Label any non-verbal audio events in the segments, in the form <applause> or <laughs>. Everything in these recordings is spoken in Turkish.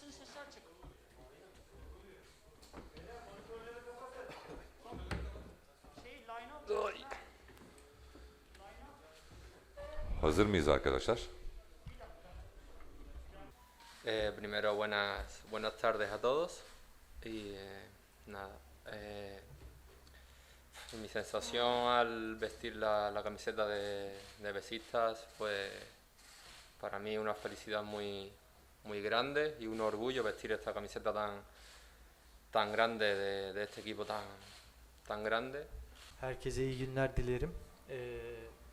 Up. Hazır mıyız arkadaşlar? Eh, primero, buenas, buenas tardes a todos. Y eh, nada, eh, mi sensación al vestir la, la camiseta de, de Besistas fue para mí una felicidad muy, muy grande y un orgullo vestir esta camiseta tan, tan grande de, de este equipo tan, tan grande. Herkese iyi günler dilerim. Ee,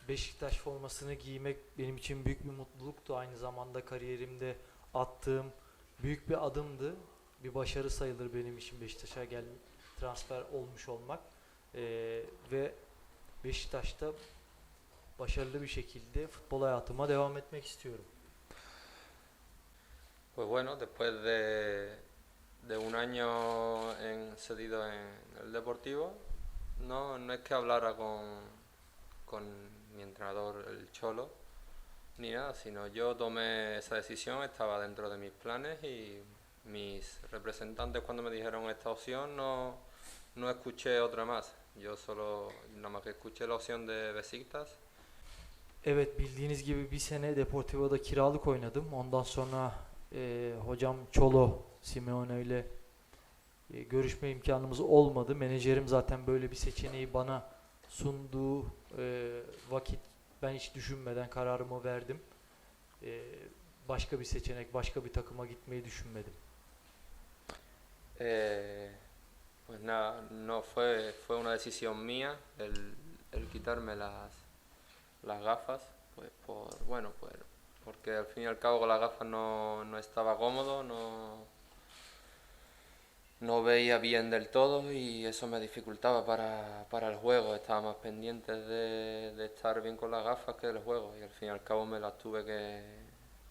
Beşiktaş formasını giymek benim için büyük bir mutluluktu. Aynı zamanda kariyerimde attığım büyük bir adımdı. Bir başarı sayılır benim için Beşiktaş'a gel transfer olmuş olmak. Ee, ve Beşiktaş'ta başarılı bir şekilde futbol hayatıma devam etmek istiyorum. Pues bueno, después de, de un año en, cedido en el Deportivo, no, no es que hablara con, con mi entrenador, el Cholo, ni nada, sino yo tomé esa decisión, estaba dentro de mis planes y mis representantes cuando me dijeron esta opción no, no escuché otra más. Yo solo, nada más que escuché la opción de Besiktas Evet bildiğiniz gibi bir sene Deportivo'da kiralık oynadım. Ondan sonra e, hocam Çolo Simeone ile e, görüşme imkanımız olmadı. Menajerim zaten böyle bir seçeneği bana sunduğu e, vakit ben hiç düşünmeden kararımı verdim. E, başka bir seçenek, başka bir takıma gitmeyi düşünmedim. Eh, pues nada, no fue, fue una decisión mía el, el quitarme las, las gafas, pues por, bueno, pues porque al fin y al cabo con las gafas no, no estaba cómodo, no, no veía bien del todo y eso me dificultaba para, para el juego, estaba más pendiente de, de estar bien con las gafas que del juego y al fin y al cabo me las tuve que,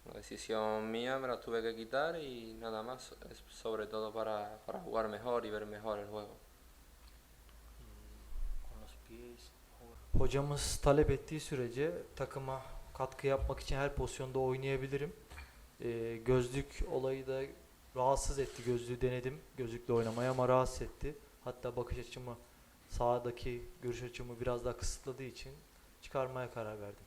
una decisión mía, me las tuve que quitar y nada más, sobre todo para, para jugar mejor y ver mejor el juego. Hocamız talep ettiği sürece takıma katkı yapmak için her pozisyonda oynayabilirim. Ee, gözlük olayı da rahatsız etti. Gözlüğü denedim gözlükle oynamaya ama rahatsız etti. Hatta bakış açımı sahadaki görüş açımı biraz daha kısıtladığı için çıkarmaya karar verdim.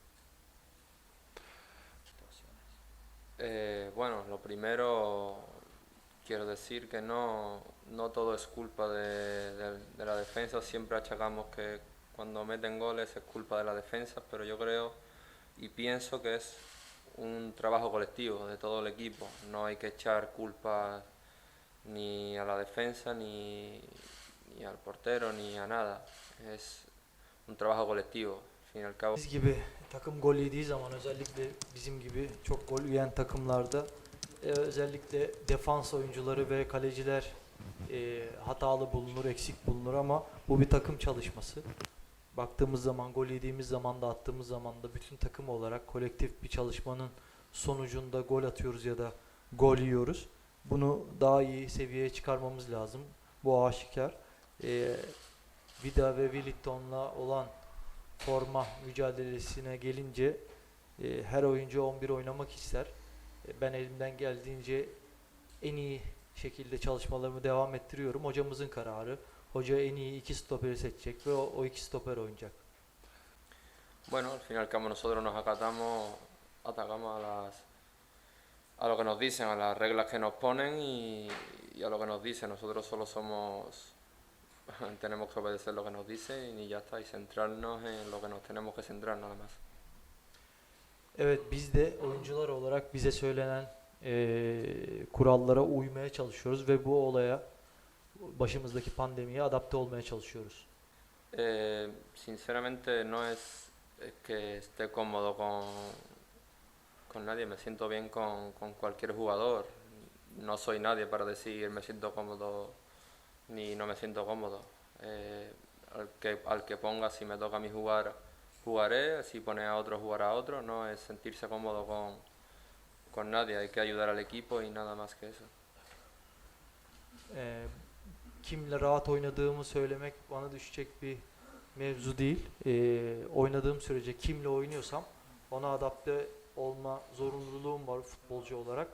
Eh, bueno, lo primero quiero decir que no, no todo es culpa de, de- de la defensa, siempre achacamos que cuando meten goles es culpa de la defensa, pero yo creo y pienso que es un trabajo colectivo de todo el equipo, no hay que echar culpa ni a la defensa, ni, ni al portero, ni a nada, es un trabajo colectivo, al cabo. Biz gibi takım gol yediği zaman özellikle bizim gibi çok gol yiyen takımlarda e, özellikle defans oyuncuları ve kaleciler e, hatalı bulunur, eksik bulunur ama bu bir takım çalışması. Baktığımız zaman gol yediğimiz zaman da attığımız zaman da bütün takım olarak kolektif bir çalışmanın sonucunda gol atıyoruz ya da gol yiyoruz. Bunu daha iyi seviyeye çıkarmamız lazım. Bu aşikar. E, Vida ve Willitton'la olan forma mücadelesine gelince e, her oyuncu 11 oynamak ister. E, ben elimden geldiğince en iyi şekilde çalışmalarımı devam ettiriyorum. Hocamızın kararı. Hoca en iyi iki stoperi seçecek ve o, o iki stoper oynayacak. Bueno, al fin y al cabo nosotros nos acatamos, atacamos a las a lo que nos dicen, a las reglas que nos ponen y, y a lo que nos dicen. Nosotros solo somos <laughs> tenemos que obedecer lo que nos dicen y ya está, y centrarnos en lo que nos tenemos que centrar nada más. Evet biz de oyuncular olarak bize söylenen e, kurallara uymaya çalışıyoruz ve bu olaya başımızdaki pandemiye adapte olmaya çalışıyoruz. Eh, sinceramente no es, que esté cómodo con, con nadie, me siento bien con, con cualquier jugador. No soy nadie para decir me siento cómodo ni no me siento cómodo. Eh, al, que, al que ponga, si me toca a mí jugar, jugaré, si pone a otro, jugará a otro. No es sentirse cómodo con, con nadie, hay que ayudar al equipo y nada más que eso. Ee, kimle rahat oynadığımı söylemek bana düşecek bir mevzu değil. Ee, oynadığım sürece kimle oynuyorsam ona adapte olma zorunluluğum var futbolcu olarak.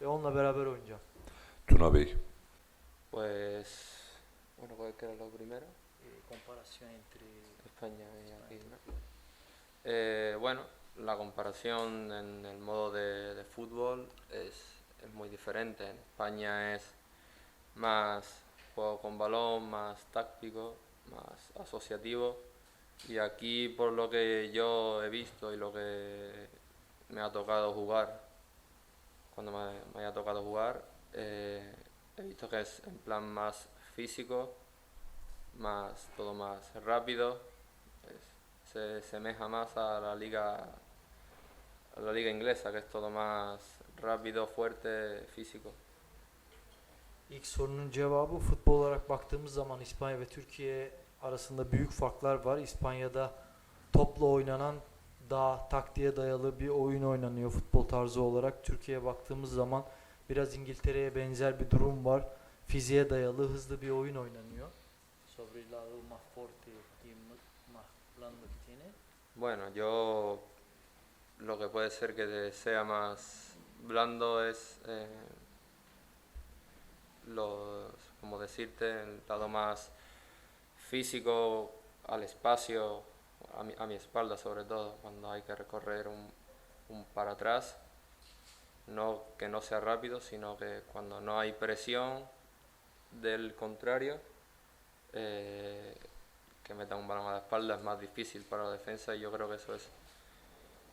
ve onunla beraber oynayacağım. Tuna Bey, Pues, bueno, ¿cuál que era lo primero? Komparasyon entre España y ¿no? Eh, bueno, la comparación en el modo de, de fútbol es, es muy diferente. En España es más juego con balón, más táctico, más asociativo. Y aquí, por lo que yo he visto y lo que me ha tocado jugar, cuando me, me haya tocado jugar, eh, he visto que es en plan más físico, más todo más rápido, se semeja más a la liga a la liga inglesa que es todo más rápido fuerte físico İlk sorunun cevabı futbol olarak baktığımız zaman İspanya ve Türkiye arasında büyük farklar var. İspanya'da topla oynanan daha taktiğe dayalı bir oyun oynanıyor futbol tarzı olarak. Türkiye'ye baktığımız zaman biraz İngiltere'ye benzer bir durum var. Fiziğe dayalı hızlı bir oyun oynanıyor. sobre el lado más fuerte y más blando que tiene. bueno yo lo que puede ser que sea más blando es eh, los como decirte el lado más físico al espacio a mi, a mi espalda sobre todo cuando hay que recorrer un, un para atrás. No que no sea rápido sino que cuando no hay presión del contrario eh, que meta un balón a la espalda es más difícil para la defensa y yo creo que eso es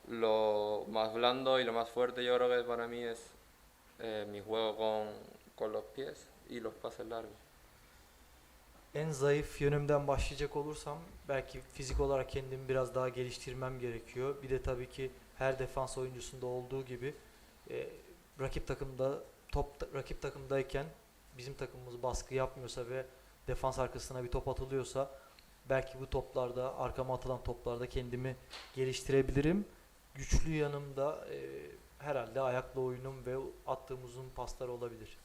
lo más blando y lo más fuerte yo creo que para mí es eh, mi juego con, con los pies y los pases largos. En zayıf yönümden başlayacak olursam belki fizik olarak kendimi biraz daha geliştirmem gerekiyor. Bir de tabii ki her defans oyuncusunda olduğu gibi e, rakip takımda top rakip takımdayken bizim takımımız baskı yapmıyorsa ve defans arkasına bir top atılıyorsa belki bu toplarda arkama atılan toplarda kendimi geliştirebilirim. Güçlü yanımda e, herhalde ayakla oyunum ve attığım uzun paslar olabilir.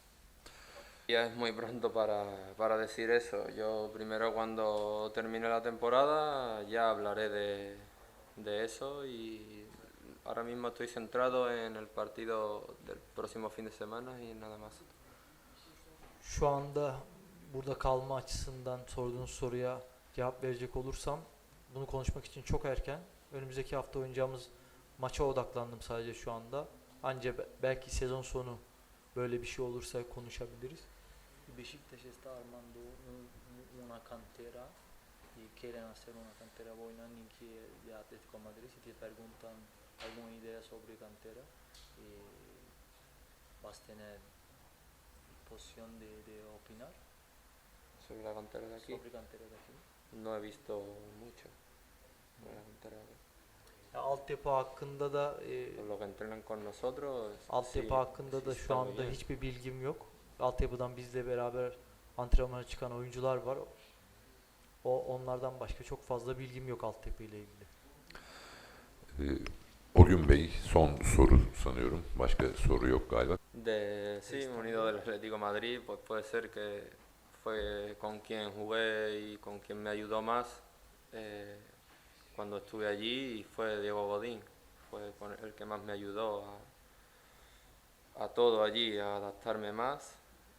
Ya es muy pronto para, para decir eso. Yo primero cuando termine la temporada ya hablaré de, de eso y ahora mismo estoy centrado en el partido del próximo fin de semana y nada más. Şu anda burada kalma açısından sorduğunuz soruya cevap verecek olursam bunu konuşmak için çok erken. Önümüzdeki hafta oynayacağımız maça odaklandım sadece şu anda. Anca be- belki sezon sonu böyle bir şey olursa konuşabiliriz. Beşiktaş está armando un- un- una cantera y quieren hacer una cantera buena ni que de Atlético de Madrid. Si te preguntan alguna idea sobre cantera, eh, vas a tener posición de, de opinar Sobre la cantera de aquí sobre cantera de aquí. no he visto mucho. sobre la cantera de aquí. Altyapı hakkında da e, Por lo que entrenan con nosotros. altyapı hakkında da şu anda hiçbir bilgim yok. Altyapıdan bizle beraber antrenmana çıkan oyuncular var. O onlardan başka çok fazla bilgim yok altyapı ile ilgili. e, Ogün Bey son soru sanıyorum. Başka soru yok galiba. De, sí, unido del Atlético Madrid, pues puede ser que fue con quien jugué y con quien me ayudó más eh, cuando estuve allí y fue Diego Godín. Fue con el que más me ayudó a, a todo allí, a adaptarme más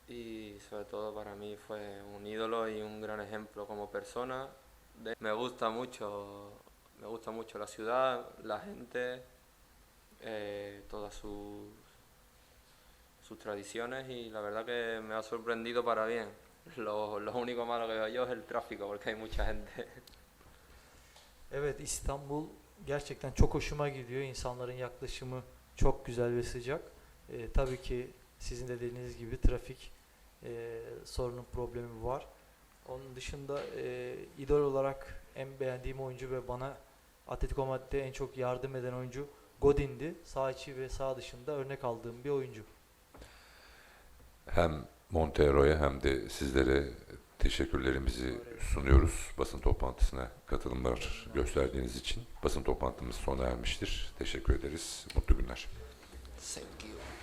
y sobre todo para mí fue un ídolo y un gran ejemplo como persona. Me gusta mucho, me gusta mucho la ciudad, la gente, eh, todas sus sus tradiciones y la verdad que me ha sorprendido para bien. <laughs> Lo, lo único malo que veo yo es el tráfico porque hay mucha gente. Evet İstanbul gerçekten çok hoşuma gidiyor. İnsanların yaklaşımı çok güzel ve sıcak. Ee, tabii ki sizin de dediğiniz gibi trafik e, sorunun problemi var. Onun dışında e, idol olarak en beğendiğim oyuncu ve bana Atletico Madrid'de en çok yardım eden oyuncu Godin'di. Sağ içi ve sağ dışında örnek aldığım bir oyuncu. Hem Montero'ya hem de sizlere teşekkürlerimizi sunuyoruz. Basın toplantısına katılımlar gösterdiğiniz için. Basın toplantımız sona ermiştir. Teşekkür ederiz. Mutlu günler. Thank you.